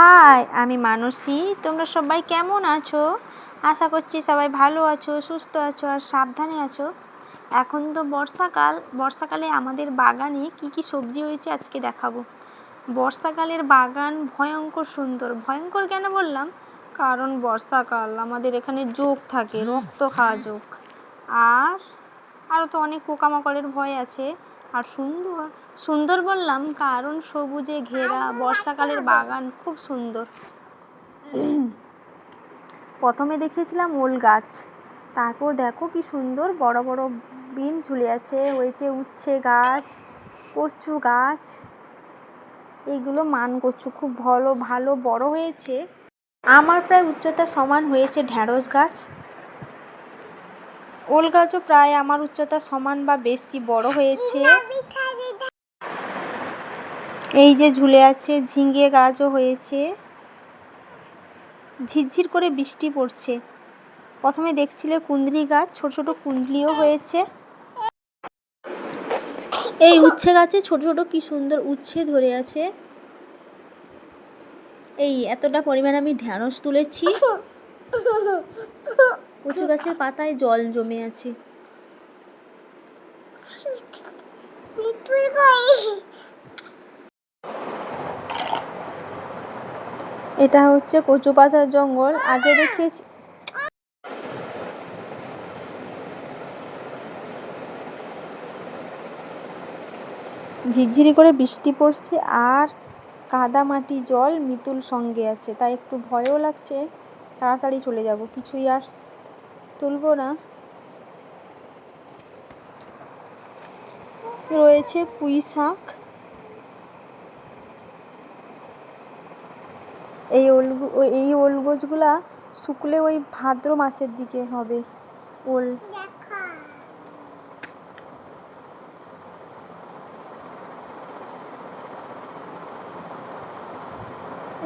High আমি মানসী। তোমরা সবাই কেমন আছো? আশা করছি সবাই ভালো আছো সুস্থ আছো আর সাবধানে আছো। এখন তো বর্ষাকাল। বর্ষাকালে আমাদের বাগানে কি কি সবজি হয়েছে আজকে দেখাবো। বর্ষাকালের বাগান ভয়ঙ্কর সুন্দর। ভয়ঙ্কর কেন বললাম? কারণ বর্ষাকাল আমাদের এখানে যোগ থাকে রক্ত খাওয়া যোগ। আর আরও তো অনেক পোকামাকড়ের ভয় আছে। আর সুন্দর সুন্দর বললাম, কারণ সবুজে ঘেরা বর্ষাকালের বাগান খুব সুন্দর। প্রথমে দেখিয়েছিলাম ওল গাছ, তারপর দেখো কি সুন্দর, বড় বড় বিন ঝুলে আছে, হয়েছে উচ্ছে গাছ, কচু গাছ এইগুলো মান কচু, খুব ভালো ভালো, বড় হয়েছে। আমার প্রায় উচ্চতা সমান হয়েছে ঢ্যাঁড়স গাছ ওল গাছও প্রায় আমার উচ্চতা সমান বা বেশি বড় হয়েছে। এই যে ঝুলে আছে, ঝিঙে গাছও হয়েছে। ঝিরঝির করে বৃষ্টি পড়ছে। প্রথমে দেখছিলে কুন্দলি গাছ, ছোট ছোট কুন্দলিও হয়েছে। এই উচ্ছে গাছে ছোট ছোট কি সুন্দর উচ্ছে ধরে আছে। এই এতটা পরিমাণ আমি ঢ্যাঁড়স তুলেছি। কচু গাছের পাতায় জল জমে আছে। এটা হচ্ছে কচু পাতার জঙ্গল। আগে দেখিয়েছি। ঝিরঝিরি করে বৃষ্টি পড়ছে আর কাদা মাটি জল মিতুল সঙ্গে আছে। তাই একটু ভয়ও লাগছে। তাড়াতাড়ি চলে যাব। কিছুই আর তুলবো না। রয়েছে পুঁই শাক। এই ওল এই ওল গোছগুলা শুকলে ওই ভাদ্র মাসের দিকে হবে। ওল।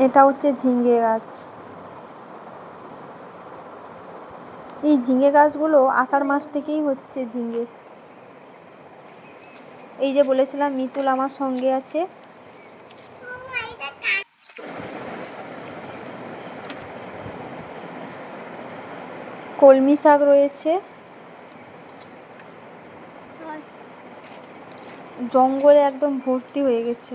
এটা হচ্ছে ঝিঙ্গে গাছ। এই ঝিঙে গাছগুলো আষাঢ় মাস থেকেই হচ্ছে ঝিঙে। এই যে বলেছিলাম, মিতুল আমার সঙ্গে আছে। কলমি শাক রয়েছে। জঙ্গলে একদম ভর্তি হয়ে গেছে।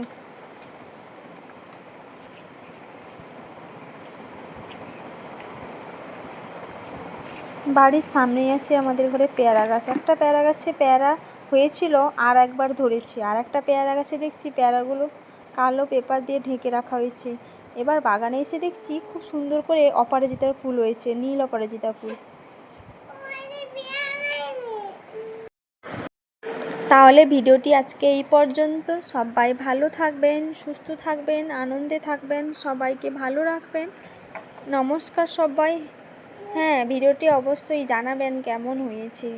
বাড়ির সামনেই আছে আমাদের ঘরে পেয়ারা গাছ। একটা পেয়ারা গাছে পেয়ারা হয়েছিল, আর একবার ধরেছি। আর একটা পেয়ারা গাছে দেখছি পেয়ারাগুলো কালো পেপার দিয়ে ঢেকে রাখা হয়েছে। এবার বাগানে এসে দেখছি খুব সুন্দর করে অপরাজিতার ফুল হয়েছে, নীল অপরাজিতা ফুল। তাহলে ভিডিওটি আজকে এই পর্যন্ত। সবাই ভালো থাকবেন, সুস্থ থাকবেন, আনন্দে থাকবেন, সবাইকে ভালো রাখবেন। নমস্কার সবাই। হ্যাঁ ভিডিওটি অবশ্যই জানাবেন কেমন হয়েছে।